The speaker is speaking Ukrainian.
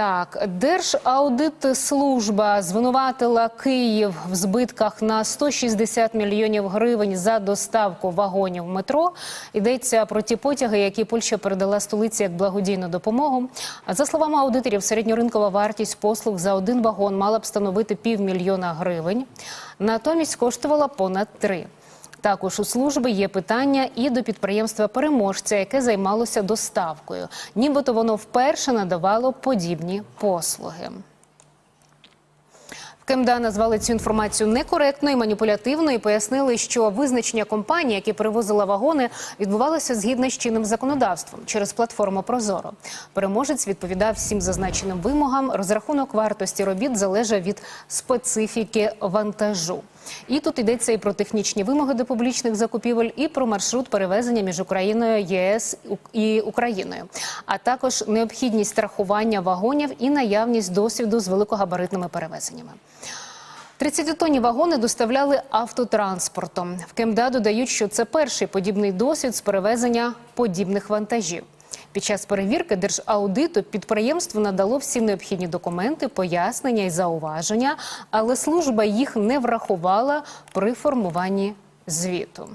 Так, Держаудитслужба звинуватила Київ в збитках на 160 мільйонів гривень за доставку вагонів метро. Йдеться про ті потяги, які Польща передала столиці як благодійну допомогу. За словами аудиторів, середньоринкова вартість послуг за один вагон мала б становити півмільйона гривень. Натомість коштувала понад три. Також у служби є питання і до підприємства переможця, яке займалося доставкою. Нібито воно вперше надавало подібні послуги. КМДА назвали цю інформацію некоректною, маніпулятивною і пояснили, що визначення компанії, які перевозила вагони, відбувалося згідно з чинним законодавством через платформу Прозоро. Переможець відповідав всім зазначеним вимогам. Розрахунок вартості робіт залежав від специфіки вантажу. І тут йдеться і про технічні вимоги до публічних закупівель, і про маршрут перевезення між Україною, ЄС і Україною, а також необхідність страхування вагонів і наявність досвіду з великогабаритними перевезеннями. 30-тонні вагони доставляли автотранспортом. В КМДА додають, що це перший подібний досвід з перевезення подібних вантажів. Під час перевірки Держаудиту підприємство надало всі необхідні документи, пояснення і зауваження, але служба їх не врахувала при формуванні звіту.